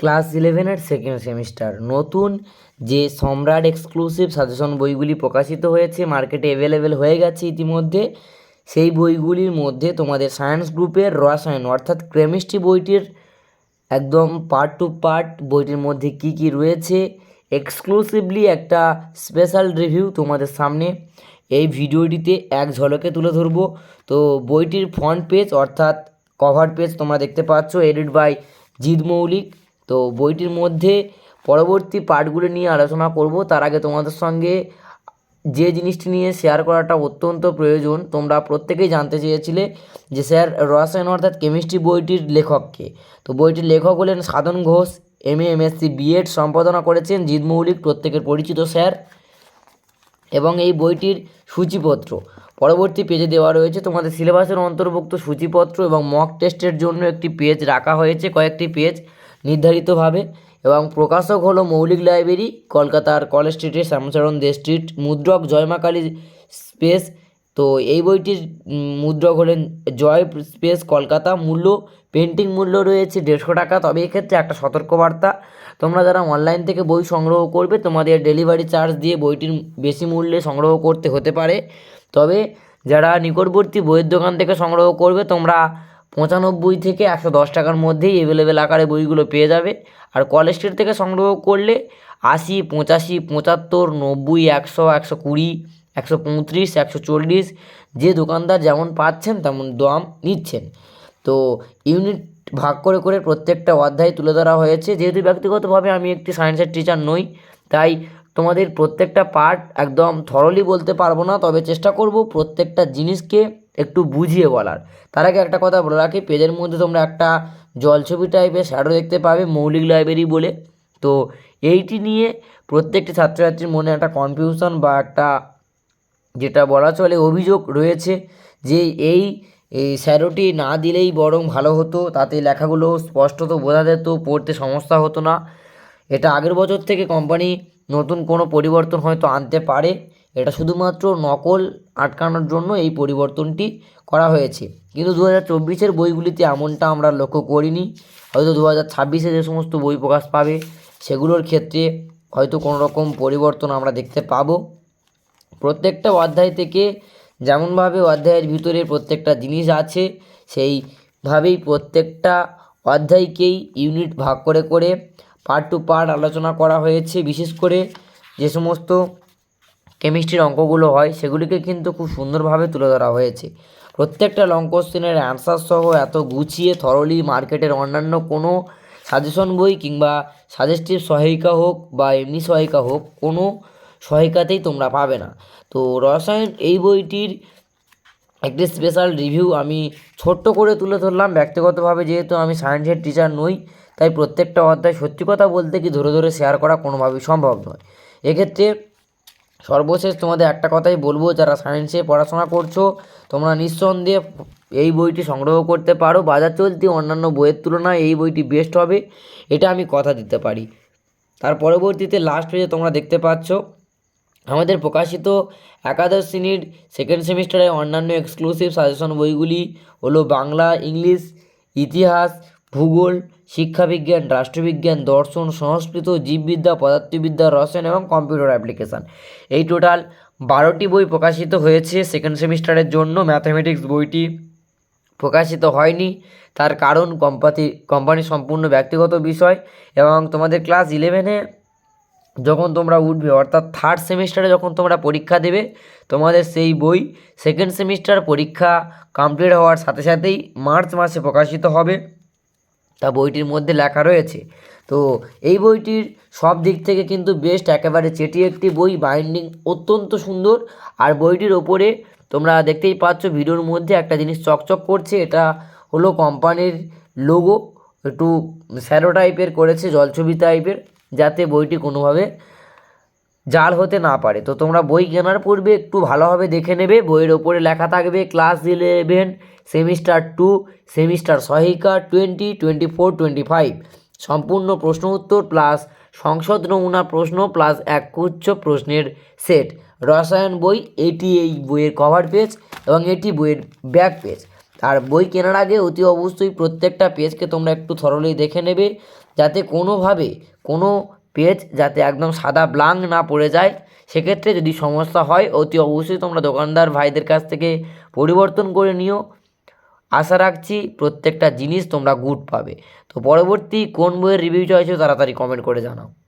Class ইলেভেনের second semester নতুন যে সম্রাট এক্সক্লুসিভ সাজেশন বইগুলি প্রকাশিত হয়েছে মার্কেটে অ্যাভেলেবেল হয়ে গেছে ইতিমধ্যে, সেই বইগুলির মধ্যে তোমাদের সায়েন্স গ্রুপের রসায়ন, অর্থাৎ কেমিস্ট্রি বইটির একদম পার্ট টু পার্ট বইটির মধ্যে কি কি রয়েছে এক্সক্লুসিভলি একটা স্পেশাল রিভিউ তোমাদের সামনে এই ভিডিওটিতে এক ঝলকে তুলে ধরবো। তো বইটির ফ্রন্ট পেজ অর্থাৎ কভার পেজ তোমরা দেখতে পাচ্ছ এডিট বাই জিৎ মৌলিক। তো বইটির মধ্যে পরবর্তী পার্টগুলো নিয়ে আলোচনা করব। তার আগে তোমাদের সঙ্গে যে জিনিসটি নিয়ে শেয়ার করাটা অত্যন্ত প্রয়োজন, তোমরা প্রত্যেকেই জানতে চেয়েছিলে যে স্যার রসায়ন অর্থাৎ কেমিস্ট্রি বইটির লেখককে। তো বইটির লেখক হলেন Sadhan Ghosh M A MSc BEd সম্পাদনা করেছেন জিৎ মৌলিক, প্রত্যেকের পরিচিত স্যার, এবং এই বইটির সূচিপত্র। পরবর্তী পেজে দেওয়া রয়েছে, তোমাদের সিলেবাসের অন্তর্ভুক্ত সূচিপত্র এবং মক টেস্টের জন্য একটি পেজ রাখা হয়েছে, কয়েকটি পেজ নির্ধারিতভাবে এবং প্রকাশক হলো মৌলিক লাইব্রেরি, কলকাতার college street Shyamcharan De street, মুদ্রক Joymakali স্পেস। তো এই বইটির মুদ্রক হলেন জয় স্পেস কলকাতা। মূল্য, পেন্টিং মূল্য রয়েছে দেড়শো টাকা। তবে এক্ষেত্রে একটা সতর্কবার্তা, তোমরা যারা অনলাইন থেকে বই সংগ্রহ করবে, তোমাদের ডেলিভারি চার্জ দিয়ে বইটির বেশি মূল্যে সংগ্রহ করতে হতে পারে। তবে যারা নিকটবর্তী বইয়ের দোকান থেকে সংগ্রহ করবে, তোমরা পঁচানব্বই থেকে একশো দশ টাকার মধ্যেই অ্যাভেলেবেল আকারে বইগুলো পেয়ে যাবে। আর কলেজ স্ট্রিট থেকে সংগ্রহ করলে আশি, পঁচাশি, পঁচাত্তর, নব্বই, একশো একশো কুড়ি, একশো পঁয়ত্রিশ, একশো চল্লিশ, যে দোকানদার যেমন পাচ্ছেন তেমন দাম নিচ্ছেন। তো ইউনিট ভাগ করে করে প্রত্যেকটা অধ্যায় তুলে ধরা হয়েছে। যেহেতু ব্যক্তিগতভাবে আমি একটি সায়েন্সের টিচার নই, তাই তোমাদের প্রত্যেকটা পার্ট একদম থরলি বলতে পারব না। তবে চেষ্টা করব প্রত্যেকটা জিনিসকে একটু বুঝিয়ে বলার। তার আগে একটা কথা বলে রাখি, পেজের মধ্যে তোমরা একটা জলছবি টাইপের শ্যাডো দেখতে পাবে, মৌলিক লাইব্রেরি বলে। তো এইটি নিয়ে প্রত্যেকটি ছাত্রছাত্রীর মনে একটা কনফিউশন বা একটা যেটা বলা চলে অভিযোগ রয়েছে যে এই এই স্যারোটি না দিলেই বরং ভালো হতো, তাতে লেখাগুলো স্পষ্টত বোঝা যেত, পড়তে সমস্যা হতো না। এটা আগের বছর থেকে কোম্পানি নতুন কোনো পরিবর্তন হয়তো আনতে পারে। শুধুমাত্র নকল আটকানোর জন্য এই পরিবর্তনটি করা হয়েছে। কিন্তু দু হাজার চব্বিশের বইগুলিতে এমনটা আমরা লক্ষ্য করিনি। হয়তো দু হাজার ছাব্বিশে যে সমস্ত বই প্রকাশ পাবে, সেগুলোর ক্ষেত্রে হয়তো কোনো রকম পরিবর্তন আমরা দেখতে পাবো। প্রত্যেকটা অধ্যায় থেকে যেমনভাবে অধ্যায়ের ভিতরে প্রত্যেকটা জিনিস আছে, সেইভাবেই প্রত্যেকটা অধ্যায়কেই ইউনিট ভাগ করে করে পার্ট টু পার্ট আলোচনা করা হয়েছে। বিশেষ করে যে সমস্ত কেমিস্ট্রির অঙ্কগুলো হয়, সেগুলিকে কিন্তু খুব সুন্দরভাবে তুলে ধরা হয়েছে। প্রত্যেকটা লং কোশ্চেনের অ্যান্সার সহ এত গুছিয়ে থরলি মার্কেটের অন্যান্য কোনো সাজেশন বই কিংবা সাজেস্টিভ সহায়িকা হোক বা এমনি সহায়িকা হোক, কোনো সহায়িকাতেই তোমরা পাবে না। তো রসায়ন এই বইটির একটি স্পেশাল রিভিউ আমি ছোট্ট করে তুলে ধরলাম। ব্যক্তিগতভাবে যেহেতু আমি সায়েন্সের টিচার নই, তাই প্রত্যেকটা অধ্যায় সত্যি কথা বলতে কি ধরে ধরে শেয়ার করা কোনোভাবেই সম্ভব নয়। এক্ষেত্রে সর্বশেষ তোমাদের একটা কথাই বলব, যারা সায়েন্সে পড়াশোনা করছ, তোমরা নিঃসন্দেহে এই বইটি সংগ্রহ করতে পারো। বাজার চলতি অন্যান্য বইয়ের তুলনায় এই বইটি বেস্ট হবে, এটা আমি কথা দিতে পারি। তার পরবর্তীতে লাস্ট পেজে তোমরা দেখতে পাচ্ছ, আমাদের প্রকাশিত একাদশ শ্রেণির সেকেন্ড সেমিস্টারে অন্যান্য এক্সক্লুসিভ সাজেশন বইগুলি হলো বাংলা, ইংলিশ, ইতিহাস, ভূগোল শিক্ষাবিজ্ঞান, রাষ্ট্রবিজ্ঞান, দর্শন, সংস্কৃত, জীববিদ্যা, পদার্থবিদ্যা, রসায়ন এবং কম্পিউটার অ্যাপ্লিকেশান। এই টোটাল বারোটি বই প্রকাশিত হয়েছে সেকেন্ড সেমিস্টারের জন্য। ম্যাথামেটিক্স বইটি প্রকাশিত হয়নি। তার কারণ কোম্পানি কোম্পানি সম্পূর্ণ ব্যক্তিগত বিষয় এবং তোমাদের ক্লাস ইলেভেনে যখন তোমরা উঠবে, অর্থাৎ থার্ড সেমিস্টারে যখন তোমরা পরীক্ষা দেবে, তোমাদের সেই বই সেকেন্ড সেমিস্টার পরীক্ষা কমপ্লিট হওয়ার সাথে সাথেই মার্চ মাসে প্রকাশিত হবে। তা বইটির মধ্যে লেখা রয়েছে। তো এই বইটির সব দিক থেকে কিন্তু বেস্ট একেবারে চেটি একটি বই বাইন্ডিং অত্যন্ত সুন্দর। আর বইটির ওপরে তোমরা দেখতেই পাচ্ছ ভিডিওর মধ্যে একটা জিনিস চকচক করছে, এটা হলো কোম্পানির লোগো একটু স্যারো টাইপের করেছে, জলছবি টাইপের, যাতে বইটি কোনোভাবে জাল হতে না পারে। তো তোমরা বই কেনার পূর্বে একটু ভালোভাবে দেখে নেবে, বইয়ের ওপরে লেখা থাকবে class eleven semester two, semester সহায়িকা twenty twenty four twenty five সম্পূর্ণ প্রশ্ন উত্তর প্লাস সংসদ নমুনা প্রশ্ন প্লাস এক উচ্চ প্রশ্নের সেট রসায়ন বই, এটি এই বইয়ের কভার পেজ এবং এটি বইয়ের ব্যাক পেজ আর বই কেনার আগে অতি অবশ্যই প্রত্যেকটা পেজকে তোমরা একটু থরলেই দেখে নেবে, যাতে কোনোভাবে কোনো পেজ যাতে একদম সাদা ব্লাং না পড়ে যায়। সেক্ষেত্রে যদি সমস্যা হয়, অতি অবশ্যই তোমরা দোকানদার ভাইদের কাছ থেকে পরিবর্তন করে নিও। আশা রাখছি প্রত্যেকটা জিনিস তোমরা গুড পাবে। তো পরবর্তী কোন বইয়ের রিভিউ চাইছো তাড়াতাড়ি কমেন্ট করে জানাও।